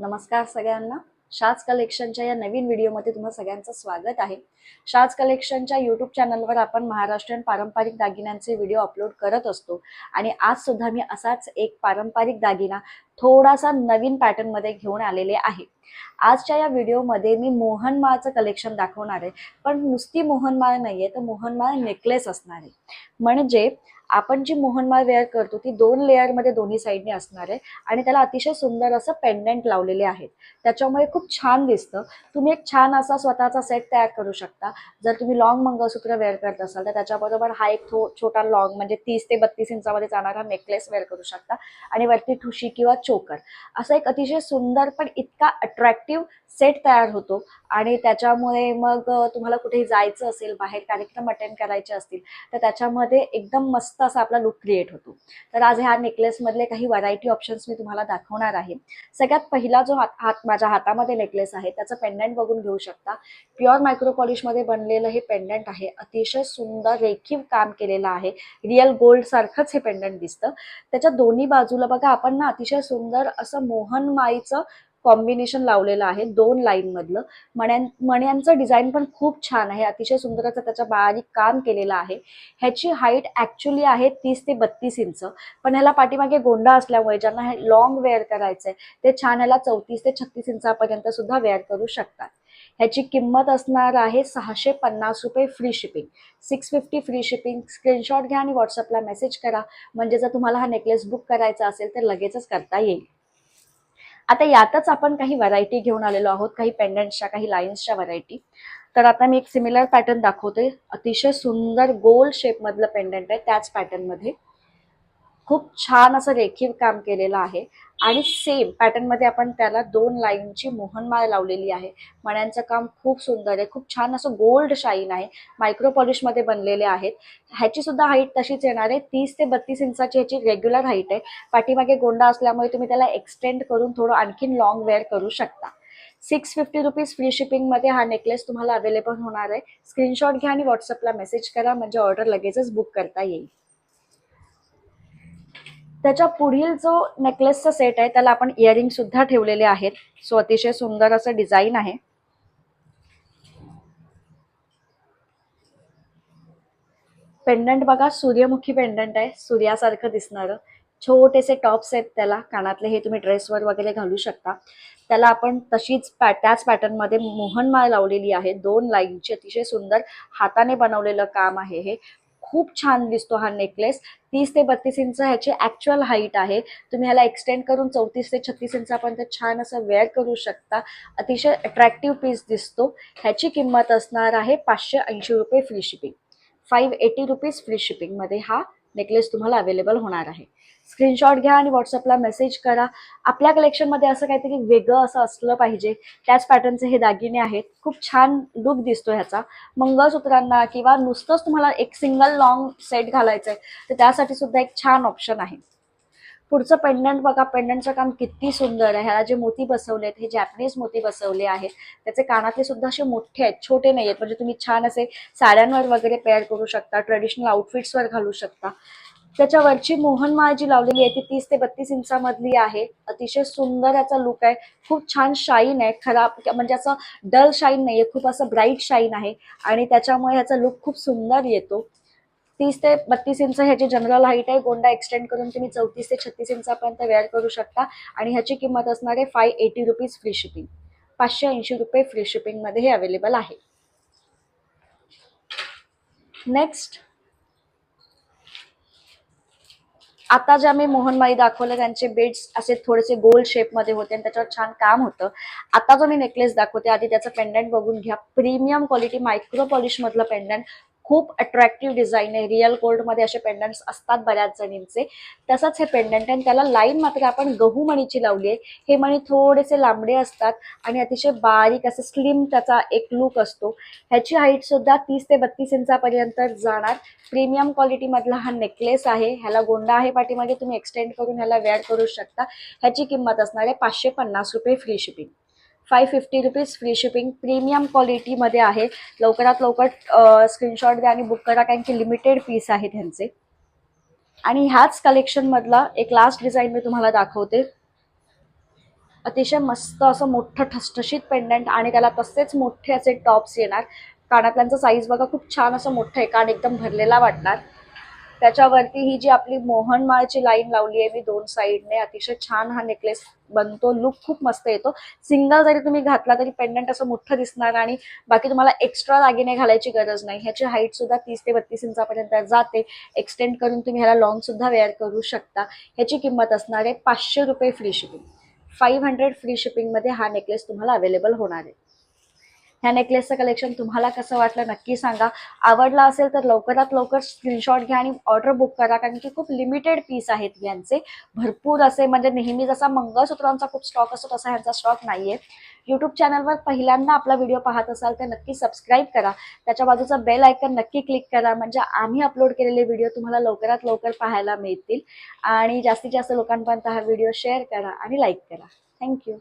नमस्कार सगळ्यांना. शाज कलेक्शनच्या या नवीन व्हिडिओमध्ये तुम्हाला सगळ्यांचं स्वागत आहे. शाज कलेक्शनच्या यूट्यूब चॅनलवर आपण महाराष्ट्रीयन पारंपरिक दागिन्यांचे व्हिडिओ अपलोड करत असतो. आणि आज सुद्धा मी असाच एक पारंपरिक दागिना थोडासा नवीन पॅटर्नमध्ये घेऊन आलेले आहे. आजच्या या व्हिडिओमध्ये मी मोहनमाळचं कलेक्शन दाखवणार आहे. पण नुसती मोहनमाळ आहे तर मोहनमाळ नेकलेस असणार आहे. म्हणजे आपण जी मोहनमाळ वेअर करतो ती दोन लेअरमध्ये दोन्ही साईडने असणार आहे आणि त्याला अतिशय सुंदर असं पेंडंट लावलेले आहेत. त्याच्यामुळे खूप छान दिसतं. तुम्ही एक छान असा स्वतःचा सेट तयार करू शकता. जर तुम्ही लॉंग मंगळसूत्र वेअर करत असाल तर त्याच्याबरोबर हा एक थो छोटा लॉंग म्हणजे तीस ते बत्तीस इंचामध्ये जाणारा नेकलेस वेअर करू शकता. आणि वरती ठुशी किंवा चोकर. असा एक अतिशय सुंदर पण इतका अट्रॅक्टिव्ह सेट तयार होतो. आणि त्याच्यामुळे मग तुम्हाला कुठेही जायचं असेल बाहेर कार्यक्रम अटेंड करायचे असतील तर त्याच्यामध्ये एकदम मस्त असा आपला लुक क्रिएट होतो. तर आज ह्या नेकलेसमधले काही व्हरायटी ऑप्शन्स मी तुम्हाला दाखवणार आहे. सगळ्यात पहिला जो हात हात माझ्या हातामध्ये नेकलेस आहे त्याचं पेंडंट बघून घेऊ शकता. प्युअर मायक्रो पॉलिशमध्ये बनलेलं हे पेंडंट आहे. अतिशय सुंदर रेखीव काम केलेलं आहे. रिअल गोल्ड सारखंच हे पेंडंट दिसतं. त्याच्या दोन्ही बाजूला बघा आपण ना अतिशय सुंदर सुंदर असं मोहन माईचं कॉम्बिनेशन लावलेलं आहे दोन लाईन मधलं. मण्यां मण्यांचं डिझाईन पण खूप छान आहे अतिशय सुंदर असं त्याच्या बाळाने काम केलेलं आहे. ह्याची हाईट ऍक्च्युली आहे तीस ते बत्तीस इंच पण ह्याला पाठीमागे गोंडा असल्यामुळे ज्यांना हे लॉंग वेअर करायचंय ते छान ह्याला चौतीस ते छत्तीस इंचापर्यंत सुद्धा वेअर करू शकतात. ह्याची किंमत असणार आहे सहाशे पन्नास रुपये free shipping six fifty free shipping screenshot घ्या आणि व्हॉट्सअपला मेसेज करा. म्हणजे जर तुम्हाला हा नेकलेस बुक करायचा असेल तर लगेचच करता येईल. आता यातच आपण काही व्हरायटी घेऊन आलेलो आहोत. काही पेंडंटच्या काही लाईन्सच्या व्हरायटी तर आता मी एक सिमिलर पॅटर्न दाखवते. अतिशय सुंदर गोल शेपमधलं पेंडंट आहे त्याच पॅटर्नमध्ये खूप छान असं रेखीव काम केलेलं आहे. आणि सेम पॅटर्नमध्ये आपण त्याला दोन लाईनची मोहनमाळ लावलेली आहे. मण्यांचं काम खूप सुंदर आहे. खूप छान असं गोल्ड शाईन आहे. मायक्रो पॉलिशमध्ये बनलेले आहेत. ह्याची सुद्धा हाईट तशीच येणार आहे. तीस ते बत्तीस इंचाची ह्याची रेग्युलर हाईट आहे. पाठीमागे गोंडा असल्यामुळे तुम्ही त्याला एक्सटेंड करून थोडं आणखीन लॉंग वेअर करू शकता. सिक्स फिफ्टी रुपीज फ्री शिपिंगमध्ये हा नेकलेस तुम्हाला अवेलेबल होणार आहे. स्क्रीनशॉट घ्या आणि व्हॉट्सअपला मेसेज करा. म्हणजे ऑर्डर लगेचच बुक करता येईल. त्याच्या पुढील जो नेकलेसचा सेट आहे त्याला आपण इयरिंग सुद्धा ठेवलेले आहेत. सो अतिशय सुंदर असं डिझाईन आहे. पेंडंट बघा सूर्यमुखी पेंडंट आहे. सूर्यासारखं दिसणारं. छोटेसे टॉप्स आहेत त्याला. कानातले हे तुम्ही ड्रेसवर वगैरे घालू शकता. त्याला आपण तशीच पॅ त्याच पॅटर्नमध्ये मोहनमाळ लावलेली आहे. दोन लाईनची अतिशय सुंदर हाताने बनवलेलं काम आहे हे. खूप छान दिसतो हा नेकलेस तीस ते बत्तीस इंच ह्याची ॲक्च्युअल हाईट आहे. तुम्ही ह्याला एक्सटेंड करून चौतीस ते छत्तीस इंचापर्यंत छान असं वेअर करू शकता. अतिशय अट्रॅक्टिव्ह पीस दिसतो. ह्याची किंमत असणार आहे पाचशे ऐंशी रुपये free shipping five eighty rupees free शिपिंगमध्ये हा नेकलेस तुम्हाला अवेलेबल होणार आहे. स्क्रीनशॉट घ्या आणि व्हॉट्सअपला मेसेज करा. आपल्या कलेक्शनमध्ये असं काहीतरी वेगळं असं असलं पाहिजे. त्याच पॅटर्नचे हे दागिने आहेत. खूप छान लुक दिसतो ह्याचा. मंगळसूत्रांना किंवा नुसतंच तुम्हाला एक सिंगल लॉंग सेट घालायचं आहे तर त्यासाठी सुद्धा एक छान ऑप्शन आहे. पुढचं पेंडंट बघा. पेंडंटचं काम किती सुंदर आहे. ह्याला जे मोती बसवले आहेत हे जॅपनीज मोती बसवले आहेत. त्याचे कानातले सुद्धा असे मोठे आहेत छोटे नाही आहेत म्हणजे तुम्ही छान असे साड्यांवर वगैरे पेअर करू शकता ट्रेडिशनल आउटफिट्सवर घालू शकता. त्याच्यावरची मोहनमाळ जी लावलेली आहे ती तीस ते बत्तीस इंचामधली आहे. अतिशय सुंदर याचा लुक आहे. खूप छान शाईन आहे. खराब म्हणजे असं डल शाईन नाहीये खूप असं ब्राईट शाईन आहे. आणि त्याच्यामुळे ह्याचा लुक खूप सुंदर येतो. तीस ते बत्तीस इंच ह्याची जनरल हाईट आहे गोंडा एक्सटेंड करून तुम्ही चौतीस ते छत्तीस इंचापर्यंत वेअर करू शकता. आणि ह्याची किंमत असणार आहे five eighty rupees free shipping पाचशे ऐंशी रुपये फ्री शिपिंगमध्ये हे अवेलेबल आहे. नेक्स्ट आता ज्या मी मोहनमाई दाखवलं त्यांचे बेड्स असे थोडेसे गोल शेपमध्ये होते आणि त्याच्यावर छान काम होतं. आता जो मी नेकलेस दाखवते आधी त्याचं पेंडंट बघून घ्या. प्रीमियम क्वालिटी मायक्रो पॉलिश मधलं पेंडंट खूप अट्रॅक्टिव्ह डिझाईन आहे. रिअल गोल्डमध्ये असे पेंडंट्स असतात बऱ्याच जणींचे. तसंच हे पेंडंट आहे आणि त्याला लाईन मात्र आपण गहू मणीची लावली आहे. हे मणी थोडेसे लांबडे असतात आणि अतिशय बारीक असं स्लिम त्याचा एक लुक असतो. ह्याची हाईट सुद्धा तीस ते बत्तीस इंचापर्यंत जाणार. प्रीमियम क्वालिटी मधला हा नेकलेस आहे. ह्याला गोंडा आहे पाठीमागे तुम्ही एक्सटेंड करून ह्याला वेअर करू शकता. ह्याची किंमत असणार आहे पाचशे पन्नास रुपये free shipping five fifty rupees free shipping premium क्वालिटीमध्ये आहे. लवकरात लवकर स्क्रीनशॉट द्या आणि बुक करा कारण की लिमिटेड पीस आहे त्यांचे आणि ह्याच कलेक्शनमधला एक लास्ट डिझाईन मी तुम्हाला दाखवते. अतिशय मस्त असं मोठं ठसठशीत पेंडंट आणि त्याला तसेच मोठे असे टॉप्स येणार. कानातल्यांचं साईज बघा खूप छान असं मोठं आहे. कान एकदम भरलेला वाटणार. त्याच्यावरती ही जी आपली मोहनमाळची लाईन लावली आहे मी दोन साईडने अतिशय छान हा नेकलेस बनतो. लुक खूप मस्त येतो. सिंगल जरी तुम्ही घातला तरी पेंडंट असं मोठं दिसणार आणि बाकी तुम्हाला एक्स्ट्रा दागिने घालायची गरज नाही. ह्याची हाईट सुद्धा तीस ते बत्तीस इंचापर्यंत जाते. एक्सटेंड करून तुम्ही ह्याला लॉंग सुद्धा वेअर करू शकता. ह्याची किंमत असणार आहे पाचशे रुपये free shipping five hundred free शिपिंगमध्ये हा नेकलेस तुम्हाला अवेलेबल होणार आहे. ह्या नेकलेसचं कलेक्शन तुम्हाला कसं वाटलं नक्की सांगा. आवडला असेल तर लवकरात लवकर स्क्रीनशॉट घ्या आणि ऑर्डर बुक करा. कारण की खूप लिमिटेड पीस आहेत यांचे. भरपूर असे म्हणजे नेहमी जसा मंगळसूत्रांचा खूप स्टॉक असतो तसा ह्यांचा स्टॉक नाहीये. यूट्यूब चॅनलवर पहिल्यांदा आपला व्हिडिओ पाहत असाल तर नक्की सबस्क्राईब करा. त्याच्या बाजूचा बेल आयकन नक्की क्लिक करा. म्हणजे आम्ही अपलोड केलेले व्हिडिओ तुम्हाला लवकरात लवकर पाहायला मिळतील. आणि जास्तीत जास्त लोकांपर्यंत हा व्हिडिओ शेअर करा आणि लाईक करा. थँक्यू